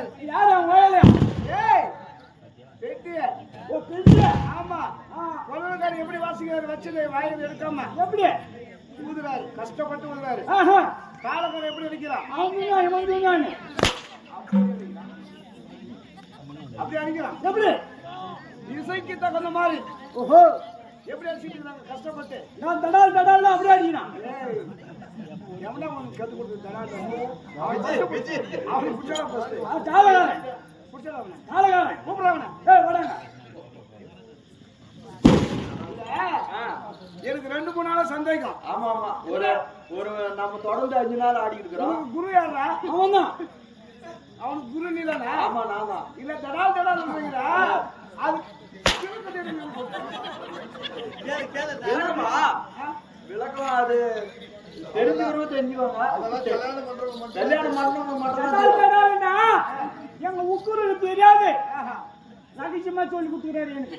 இருக்காரு யார் அவன் வயலையா ஏய் பெட்டி ஓ பெரிய ஆமா ஆ கொள்ளக்காரர் எப்படி வாசிக்கிறாரு வச்சது வாயில் எடுக்காம எப்படி ஊதுறாரு கஷ்டப்பட்டு ஊதுறாரு ஆஹா காலக்காரர் எப்படி அடிக்கிறான் அவன் தான் இவன் தான் அப்படி அடிக்கிறான் எப்படி இசைக்கு தகுந்த மாதிரி ஓஹோ எப்படி அடிச்சிட்டு இருக்காங்க கஷ்டப்பட்டு நான் தடால் தடால் அப்படியே அடிக்கிறான் எவனா உனக்கு கத்து கொடுத்தது தடாத? அவன் அவனை பிடிச்சாடா first. அவன் காலகாரன் பிடிச்சாடா அவனை. காலகாரன் கூப்பிடு அவனை. ஏய் வராங்க எனக்கு ரெண்டு மூணு நாளா சந்தேகம். ஆமா ஆமா. ஒரு ஒரு நம்ம தொடர்ந்து அஞ்சு நாள் ஆடிட்டு இருக்கிறோம். குரு யாரா அவன் தான் அவனுக்கு குரு நீதானே ஆமா நான் தான் இல்ல தடால் தடால் சொல்றீங்களா? அது விளக்கம் அது. தெரிஞ்சுக்கிறவங்க தெரிஞ்சுவாங்க கல்யாணம் பண்ணவங்க மட்டும் எங்க உக்குருக்கு தெரியாது. ரகசியமா சொல்லி கொடுத்துறாரு எனக்கு.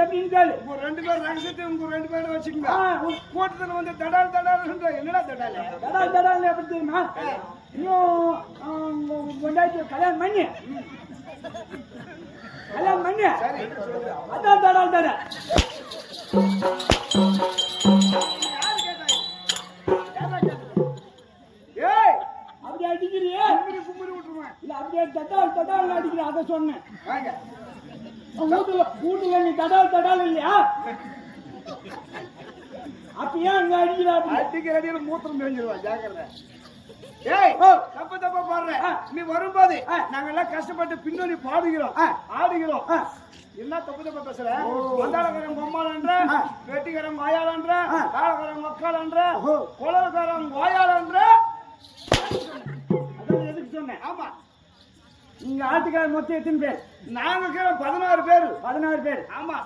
எப்படின்னு கேளு. உங்க ரெண்டு பேரும் ரகசியத்தை உங்க ரெண்டு பேரும் வச்சுக்கோங்க. கூட்டத்துல வந்து தடால் தடால் என்னடா தடால்? தடால் தடால் எப்படி தெரியுமா? நீயும் கொண்டாடி கல்யாணம் பண்ணி. கல்யாணம் பண்ணி. சரி. அதான் தடால் தடால். அதை சொன்னேன் வாங்க வீட்டுல வீட்டுல நீ தடால் தடால் இல்லையா அப்ப ஏன் அங்க அடிக்கிற அடிக்கிற அடியில மூத்திரம் தெரிஞ்சிருவான் ஜாக்கிரதை ஏய். தப்பு தப்பா பாடுற. நீ வரும்போது. நாங்க எல்லாம் கஷ்டப்பட்டு பின்னணி பாடுகிறோம். ஆடுகிறோம். என்ன தப்பு தப்பா பேசுற வந்தாளக்காரன் பொம்மாளன்ற. வெட்டிக்காரன் வாயாளன்ற. காலக்காரன் மக்காளன்ற ஓஹோ. குழல்காரன் வாயாளன்ற எதுக்கு சொன்னேன் ஆமா நீங்க ஆட்டுக்கார மொத்தம் எத்தனை பேர் நாங்க கீழே பதினாறு பேரு பதினாறு பேர் ஆமா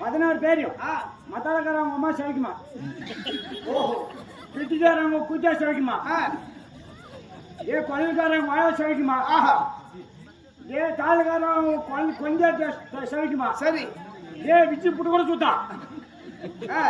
பதினாறு பேரையும் ஆ மத்தாளக்காரங்க அம்மா சமைக்குமா ஓஹோ பிட்டிக்காரங்க கூச்சா சமைக்குமா ஆ. ஏ கொள்ளுக்காரங்க வாழ சமைக்குமா ஆஹா ஏ தாளுக்காரங்க கொல் கொஞ்சம் சமைக்குமா சரி ஏ விச்சு புட்டு கூட சுத்தா ஆ ஆ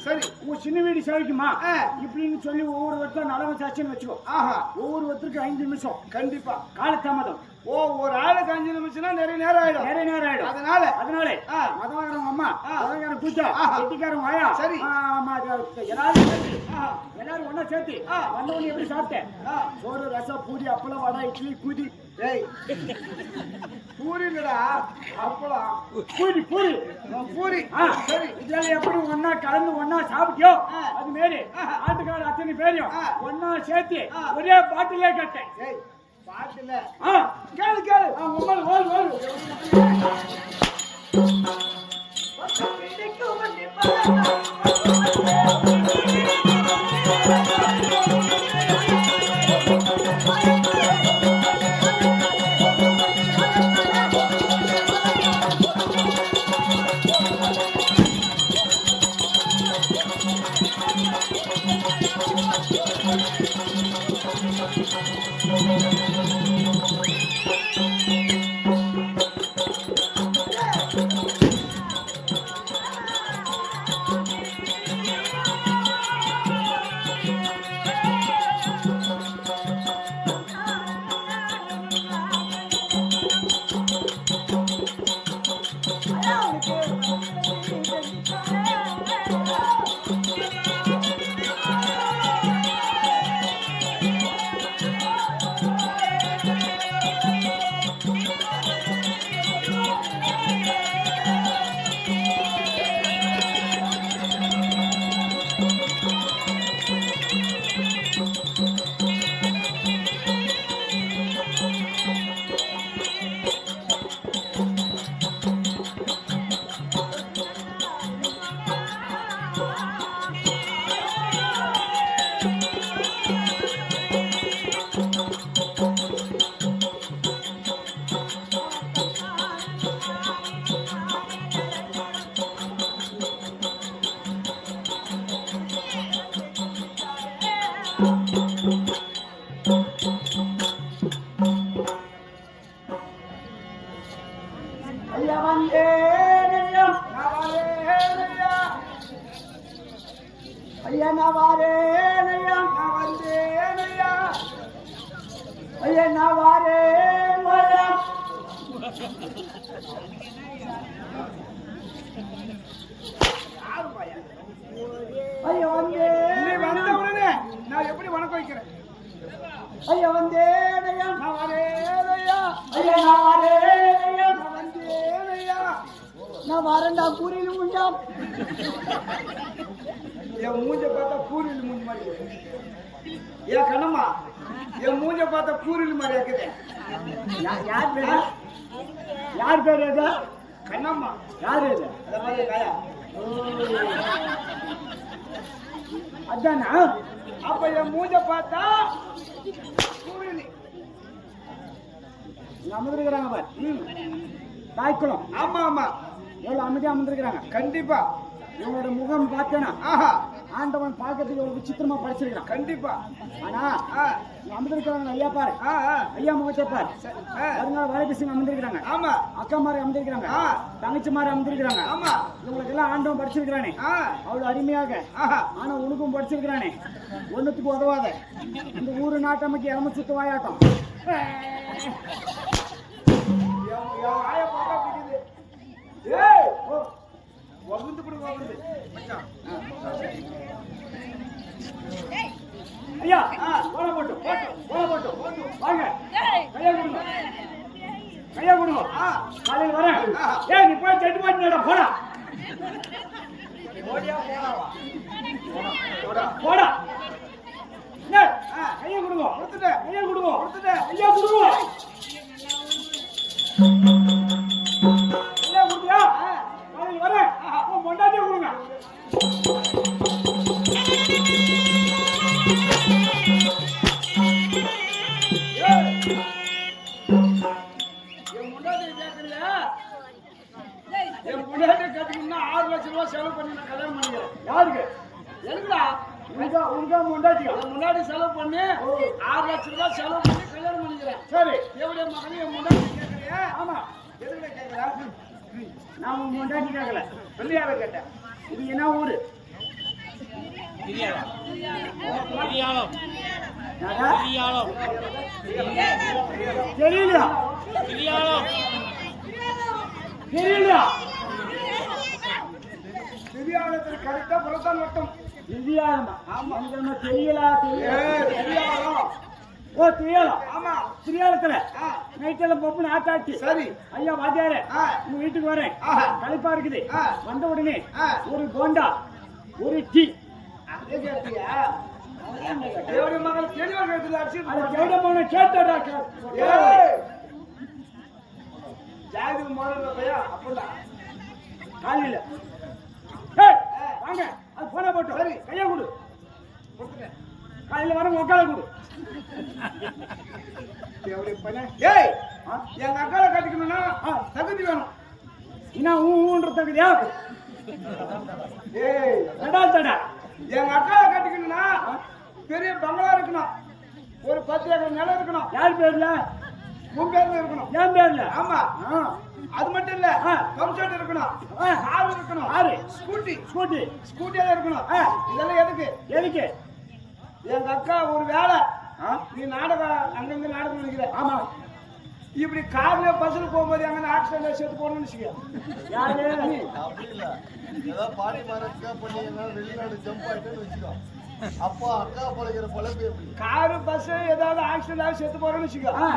சரி உன் சின்ன வீடு சமைக்குமா ஆ. இப்படின்னு சொல்லி ஒவ்வொரு வருஷம் நலவன் சாட்சின்னு வச்சுக்கோ ஆஹா ஒவ்வொரு ஒருத்தருக்கு ஐந்து நிமிஷம் கண்டிப்பா காலதாமதம் ஓ ஒரு ஆளுக்கு அஞ்சு நிமிஷம்னா நிறைய நேரம் ஆயிடும் நிறைய நேரம் ஆயிடும் அதனால அதனாலே ஆ. மதவாரங்க அம்மா ஆ. மதவாரங்க கூச்சா ஆஹா. வெட்டிக்காரங்க வாயா சரி. ஆ, ஆமா, எல்லாரும் சேர்த்து. எல்லாரும் ஒண்ணா சேர்த்து ஆ. வந்தவங்க எப்படி சாப்பிட்டேன் ஆ. சோறு ரசம் பூரி அப்பளம் வடை இட்லி கூதி பூரிங்கடா அப்பளம். பூரி பூரி. பூரி. சரி. இதெல்லாம் எப்படி ஒன்னா கலந்து ஒன்னா சாப்பிட்டியோ அது மாரி. ஆட்டுக்கார அத்தனை பேரையும் ஒன்னா சேர்த்து ஒரே பாட்டிலே கட்டேன். பாட்டில. கேளு கேளு. உங்கள் ஓடு ஓடு. Thank you. என் மூஞ்ச பார்த்தா பூரில் மூஞ்சி மாதிரி. ஏன் கண்ணம்மா என் மூஞ்ச பார்த்தா பூரில் மாதிரி இருக்குது. யார் பேரு? யார் பேரு இது கண்ணம்மா. யார் இது அத மாதிரி காயா. அதானா? அப்ப என் மூஞ்ச பார்த்தா பூரில். அமர்ந்துருக்கிறாங்க பார். தாய்க்குளம். ஆமா ஆமா. எவ்வளவு அமைதியா அமர்ந்துருக்கிறாங்க. கண்டிப்பா. இவங்களோட முகம் பார்த்தேனா ஆஹா ஆண்டவன் பார்க்கறதுக்கு ஒரு விசித்திரமா படிச்சிருக்கான் கண்டிப்பா. ஆனா அமர்ந்திருக்கிறாங்க ஐயா பாரு. ஐயா முகத்தை பாரு. அதனால வாழைபிசிங்க அமர்ந்திருக்கிறாங்க. ஆமா. அக்கா மாதிரி அமர்ந்திருக்கிறாங்க. தங்கச்சி மாதிரி அமர்ந்திருக்கிறாங்க. ஆமா. இவங்களுக்கு எல்லாம் ஆண்டவன் படிச்சிருக்கிறானே. அவ்வளவு அருமையாக ஆனா உனக்கும் படிச்சிருக்கிறானே. ஒண்ணுத்துக்கு உதவாத. இந்த ஊரு நாட்டமைக்கு இறம சுத்து வாயாட்டம் என் என் வாயை பார்த்தா பிடிக்குது. ஏய் ஓ வகுந்து பிடி வகுந்து மச்சான் ஐயா போன போட்டு போன போட்டு வாங்க. கையா கொடுங்க. கையா கொடுங்க. காலையில் வரேன். ஏய் நீ போய் செட்டு மாட்டினடா போடா. போடா. கையா கொடுங்க. கொடுத்துட்டேன். கையா கொடுங்க. கொடுத்துட்டேன். ஐயா கொடுங்க. கேட்கல வெள்ளையாவை கேட்டேன். இது என்ன ஊரு? தெரியலையா? தெரியலையா? திவ்யாவளத்தில் கரெக்டா புறத்தான் வட்டம் திவ்யாலமா ஆமா நம்ம தெரியல? தெரியல. திவ்யாவளம் ஓ தெரியல. ஆமா. திரியாலத்துல நைட்ல பப்புன்னு ஆட்டாச்சு சரி. ஐயா வாத்தியாரே. உங்க வீட்டுக்கு வரேன். களைப்பா இருக்குது. வந்த உடனே. ஒரு போண்டா ஒரு டீ. காலையில. வாங்க. அது போன போட்டோம் சரி. கையா கொடு. கொடுத்துட்டேன் காலையில வர உக்கால கொடு ஏய்? எங்க அக்காவை கட்டிக்கணும்னா. தகுதி வேணும். என்ன ஊன்ற தகுதியா? ஏய் ரெண்டாவது தடா. எங்க அக்காவை கட்டிக்கணும்னா பெரிய பங்களா இருக்கணும். ஒரு பத்து ஏக்கர் நிலம் இருக்கணும். யார் பேர்ல? உன் பேர்ல இருக்கணும். என் பேர்ல? ஆமா. அது மட்டும் இல்ல ஆ. பம்ப் செட் இருக்கணும். ஆ. கார் இருக்கணும். ஆறு. ஸ்கூட்டி ஸ்கூட்டி ஸ்கூட்டியால இருக்கணும். இதெல்லாம் எதுக்கு? எதுக்கு? எங்க அக்கா ஒரு வேலை ஆ? நீ நாடகம் அங்கங்க நாடகம் நினைக்கிற. ஆமா. இப்படி கார்ல பஸ்ல போகும்போது அங்க ஆக்சிடென்ட் செத்து போகணும்னு வச்சுக்க. யாரு? அப்படி இல்ல. பாட்டி வெளிநாடு ஜம்ப் ஆயிட்டேன்னு வச்சுக்கோ. அப்போ அக்கா பழகிற பழப்பு எப்படி? காரு பஸ் ஏதாவது ஆக்சிடென்ட் ஆகி செத்து போறேன்னு வச்சுக்க. ஆ.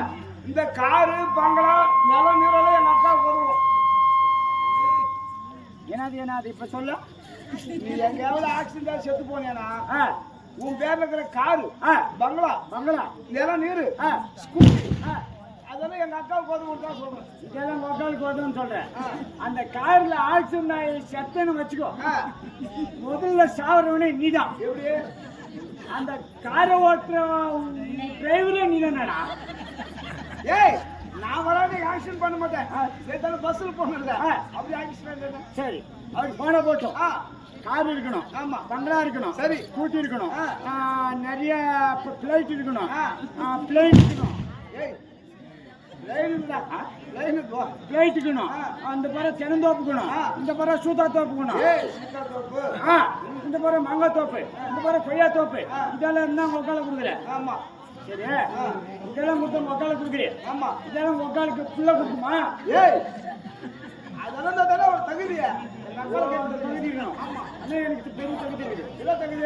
இந்த காரு பங்களா நிலம் நீரெல்லாம் எங்க அக்கா உதவும் என்னது என்னது? இப்ப சொல்ல. நீ எங்கேயாவது ஆக்சிடென்ட் ஆகி செத்து போனேனா? ஆ. உன் பேர்ல இருக்கிற காரு பங்களா பங்களா. நிலம் நீரு. ஸ்கூட்டி. அதெல்லாம் எங்க அக்காவுக்கு உதவும் தான் சொல்றேன். இதெல்லாம் மக்களுக்கு வருதுன்னு சொல்றேன். ஆ. அந்த கார்ல ஆக்சிடென்ட் ஆகி செத்தேன்னு வச்சுக்கோ. முதல்ல சாவரவனே நீதான். எப்படி? அந்த காரை ஓட்டுற டிரைவரே நீதானடா. ஏய் நான் வராது ஆக்சிடென்ட் பண்ண மாட்டேன். போனல ஆ. அப்படி ஆக்சிடென்ட் சரி. அவருக்கு போன போட்டோம். கார் இருக்கணும். ஆமா. பங்களா இருக்கணும். சரி. ஸ்கூட்டி இருக்கணும். நிறைய பிளைட் இருக்கணும். பிளேன் இருக்கணும். ஏய். லைன் இருந்தா லைன் போ பிளைட் இருக்கணும். ஆ. அந்த பற தெனந்தோப்புக்கணும் ஆ. இந்த பற சூதா தோப்புக்கணும் இந்த பற மாங்காய் தோப்பு இந்த பற கொய்யா தோப்பு. இதெல்லாம் இருந்தா உங்க உட்கால கொடுக்குறேன் ஆமா. சரி. இதெல்லாம் கொடுத்த மக்களை கொடுக்குறேன் ஆமா. இதெல்லாம் மக்களுக்கு புள்ள கொடுக்குமா? ஏய். அதெல்லாம் ஒரு தகுதியா? தகுதி இருக்கணும். எனக்கு பெரிய தகுதி இருக்குது தகுதி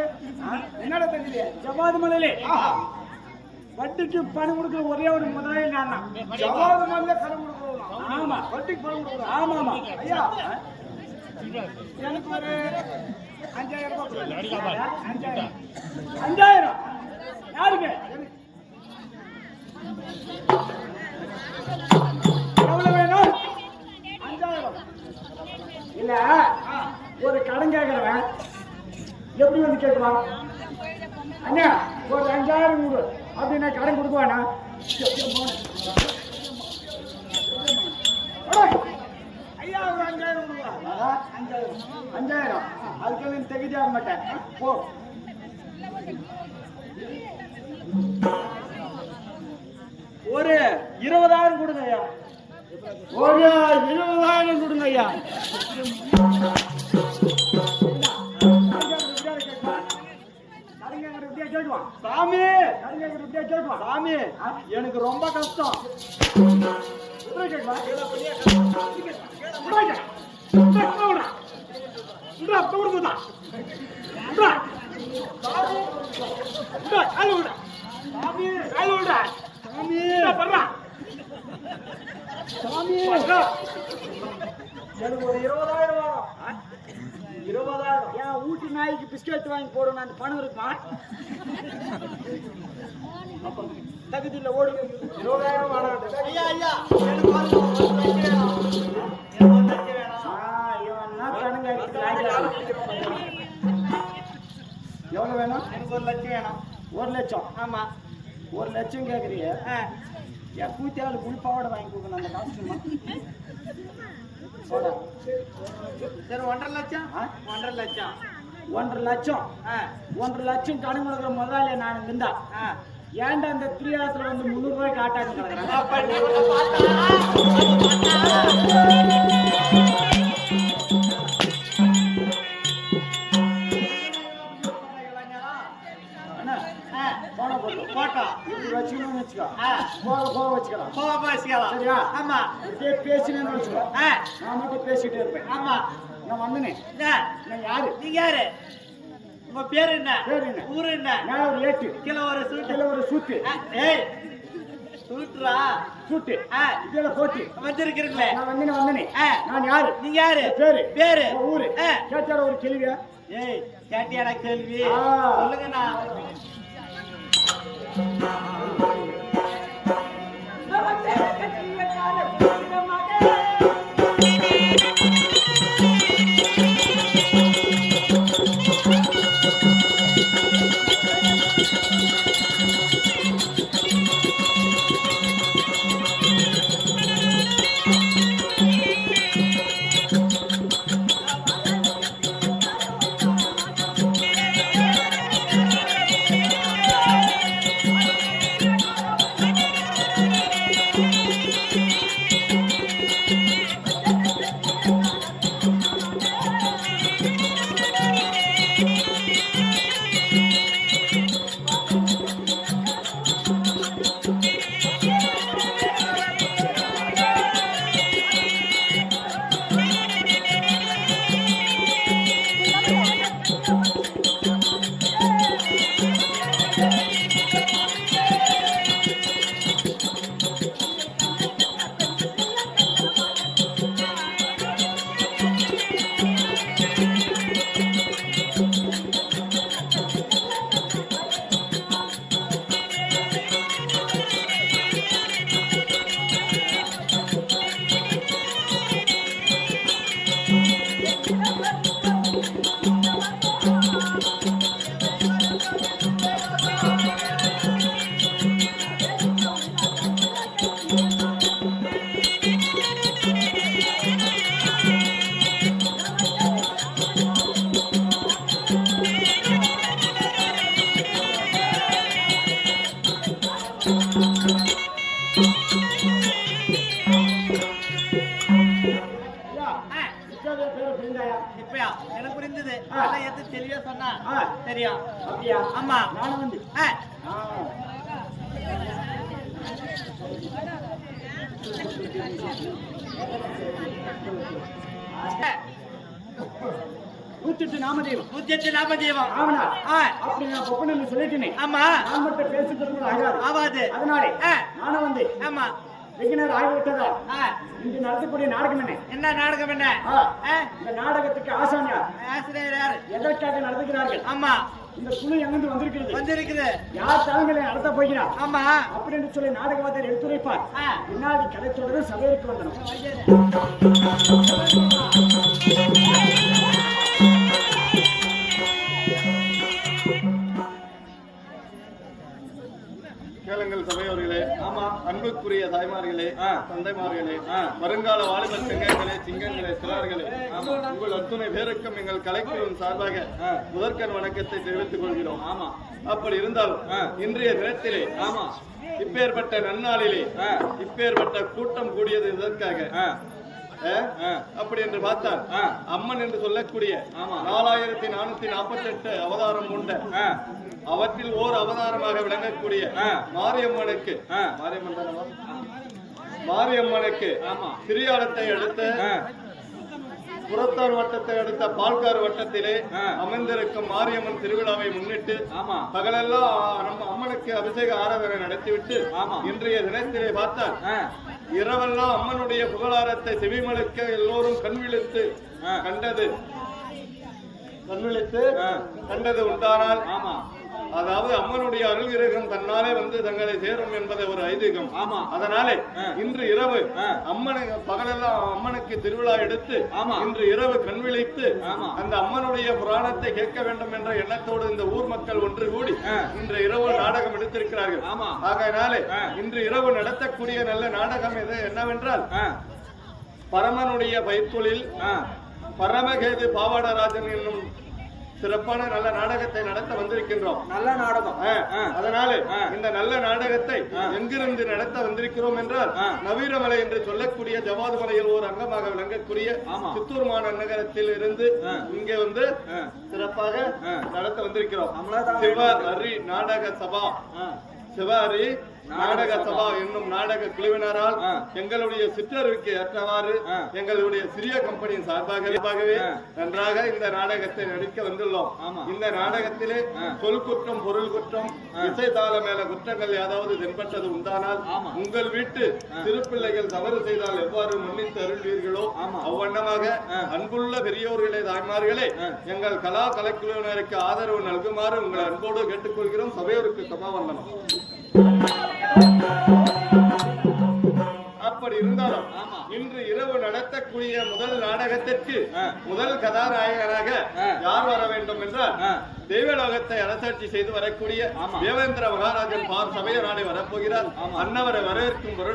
என்னடா தகுதி ஜவாது மலையிலே. வட்டிக்கு பணம் கொடுக்குற ஒரே ஒரு முதலாளி நான் தான். ஜவாது மேலே கடன் கொடுக்குறோம் ஆமா. வட்டிக்கு பணம் கொடுக்குறோம் ஆமா ஆமா. ஐயா எனக்கு ஒரு அஞ்சாயிரம் ரூபாய் அஞ்சாயிரம். அஞ்சாயிரம்? யாருக்கு? எவ்வளவு வேணும்? அஞ்சாயிரம். இல்ல. ஒரு கடன் கேட்குறவன் எப்படி வந்து கேட்கலாம் அண்ணா ஒரு அஞ்சாயிரம் கொடு. அப்படின்னா கடன் கொடுக்குவானா அடே, ஐயா ஒரு அஞ்சாயிரம் கொடுங்க. அஞ்சாயிரம். அஞ்சாயிரம். அதுக்கு நீ தகுதியாக மாட்டேன். போ. ஒரு இருபதாயிரம் கொடுங்க ஐயா. ஒரு இருபதாயிரம் கொடுங்க ஐயா சாமி சாமி எனக்கு ரொம்ப கஷ்டம். சாமி எனக்கு ஒரு இருபதாயிரம் வேணும். இருபதாயிரம். ஏன் ஊட்டி நாய்க்கு பிஸ்கெட் வாங்கி போடணும் அந்த பணம் இருக்குமா? தகுதியில் ஓடுங்க. இருபதாயிரம் வேணும். ஐயா ஐயா. லட்சம் வேணும். எனக்கு ஒரு லட்சம் வேணும். ஒரு லட்சம். வேணும் ஒரு லட்சம் என் கூத்தியாவில் குளிப்பாவோட வாங்கி கொடுக்கணும் அந்த சொல்றேன் சரி ஒன்றரை லட்சம்? ஒன்றரை லட்சம். ஒன்றரை லட்சம். ஒன்றரை லட்சம் கடன் கொடுக்குற முதலாளி நான் இருந்தா ஏன்டா அந்த பிரியாத்துல வந்து முந்நூறு ரூபாய்க்கு ஆட்டாங்க வச்சுக்கணும்னு வச்சுக்கோ. ஆ. போக போக வச்சுக்கலாம் போக பேசிக்கலாம் சரியா? ஆமா. இப்படியே பேசினேன்னு வச்சுக்கோ நான் மட்டும் பேசிட்டே இருப்பேன். ஆமா. நான் வந்தனே? நான் யாரு? நீங்க யாரு? உங்க பேரு என்ன? பேர் என்ன? ஊரு என்ன? மேல ஒரு ஏட்டு. கீழே ஒரு சூட்டு. கீழே ஒரு சூட்டு. ஏய் சூட்டுரா சூட்டு. கீழே போட்டு. வச்சிருக்கிறீங்களே நான் வந்தனே. நான் யாரு? நீங்க யாரு? பேரு? பேரு? ஊரு. கேட்டார ஒரு கேள்வியா? ஏய் கேட்டியாடா கேள்வி? ஆ. சொல்லுங்கண்ணா. இப்பயா? எனக்கு புரிஞ்சது. எது தெளிவா சொன்னா தெரியும். அப்படியா? ஆமா. நானும் வந்து. நூத்தெட்டு நாமதேவம். நூத்தெட்டு நாமதேவம். ஆமனா அப்படி நான் ஒப்பந்தம் சொல்லிட்டேனே. ஆமா. நான் மட்டும் பேசிக்கிறது ஆகாது. ஆகாது அதனாலே நானும் வந்து ஆமா. வெகு நேரம் ஆகிவிட்டதா ஆ. இன்று நடத்தக்கூடிய நாடகம் என்ன? என்ன நாடகம் என்ன? இந்த நாடகத்துக்கு ஆசான் யார் ஆசிரியர் யாரு? எதற்காக நடத்துகிறார்கள்? ஆமா. இந்த குழு எங்கிருந்து வந்திருக்கிறது? வந்திருக்குது. யார் தலைமையில நடத்த போகிறார்? ஆமா. அப்படின்னு சொல்லி நாடகவாதர் எடுத்துரைப்பார். பின்னாடி கலைச்சொடரும் சபைக்கு வந்தனும் கேளுங்கள் சபையோர்களே ஆமா அன்புக்குரிய தாய்மார்களே தந்தைமார்களே வருங்கால வாலிபர் சிங்கங்களே சிங்கங்களே சிறார்களே உங்கள் அத்துணை பேருக்கும் எங்கள் கலைக்குழுவின் சார்பாக முதற்கண் வணக்கத்தை தெரிவித்துக் கொள்கிறோம். ஆமா. அப்படி இருந்தாலும் இன்றைய தினத்திலே ஆமா. இப்பேற்பட்ட நன்னாளிலே இப்பேற்பட்ட கூட்டம் கூடியது இதற்காக அப்படி என்று பார்த்தால் அம்மன் என்று சொல்லக்கூடிய நாலாயிரத்தி நானூத்தி நாற்பத்தி எட்டு அவதாரம் கொண்ட அவற்றில் ஓர் அவதாரமாக விளங்கக்கூடிய மாரியம்மனுக்கு மாரியம்மன்? மாரியம்மனுக்கு சிறியாலத்தை அடுத்த புறத்தார் வட்டத்தை அடுத்த பால்கார் வட்டத்திலே அமைந்திருக்கும் மாரியம்மன் திருவிழாவை முன்னிட்டு பகலெல்லாம் நம்ம அம்மனுக்கு அபிஷேக ஆராதனை நடத்திவிட்டு இன்றைய தினத்திலே பார்த்தால் இரவெல்லாம் அம்மனுடைய புகழாரத்தை செவிமடுக்க எல்லோரும் கண்விழித்து கண்டது. கண்விழித்து கண்டது உண்டானால் அதாவது அம்மனுடைய அருள் கிரகம் தன்னாலே வந்து தங்களை சேரும் என்பது ஒரு ஐதீகம். ஆமா. அதனாலே இன்று இரவு அம்மனுக்கு பகலெல்லாம் அம்மனுக்கு திருவிழா எடுத்து இன்று இரவு கண் விழித்து அந்த அம்மனுடைய புராணத்தை கேட்க வேண்டும் என்ற எண்ணத்தோடு இந்த ஊர் மக்கள் ஒன்று கூடி இன்று இரவு நாடகம் எடுத்திருக்கிறார்கள். ஆகையினாலே இன்று இரவு நடத்தக்கூடிய நல்ல நாடகம் எது என்னவென்றால் பரமனுடைய பயிர்த்தொழில் பரமகேது பாவாடராஜன் என்னும் சிறப்பான நல்ல நாடகத்தை நடத்த வந்திருக்கின்றோம். நல்ல நாடகம். அதனால இந்த நல்ல நாடகத்தை எங்கிருந்து நடத்த வந்திருக்கிறோம் என்றால் நவீனமலை என்று சொல்லக்கூடிய ஜவாது மலையில் ஒரு அங்கமாக விளங்கக்கூடிய சித்தூர் மாநகரத்தில் இருந்து இங்கே வந்து சிறப்பாக நடத்த வந்திருக்கிறோம். சிவ நாடக சபா. சிவ ஹரி நாடக சபா என்னும் நாடக குழுவினரால் எங்களுடைய சிற்றறிவுக்கு ஏற்றவாறு எங்களுடைய சிறிய கம்பெனியின் சார்பாகவே நன்றாக இந்த நாடகத்தை நடிக்க வந்துள்ளோம். இந்த நாடகத்திலே சொல் குற்றம் பொருள் குற்றம் இசை தாள மேல குற்றங்கள் ஏதாவது தென்பட்டது உண்டானால் உங்கள் வீட்டு திருப்பிள்ளைகள் தவறு செய்தால் எவ்வாறு மன்னித்து அருள்வீர்களோ அவ்வண்ணமாக அன்புள்ள பெரியோர்களே தாய்மார்களே எங்கள் கலா கலைக்குழுவினருக்கு ஆதரவு நல்குமாறு உங்களை அன்போடு கேட்டுக்கொள்கிறோம். சபையோருக்கு சபாவந்தனம் அப்படி இருந்தாலும் இன்று இரவு நடத்தக்கூடிய முதல் நாடகத்திற்கு முதல் கதாநாயகனாக யார் வர வேண்டும் என்றால் தெய்வலோகத்தை அரசாட்சி செய்து வரக்கூடிய தேவேந்திர மகாராஜன் பார் சபைய நாடு வரப்போகிறார் அன்னவரை வரவேற்கும் பொருள்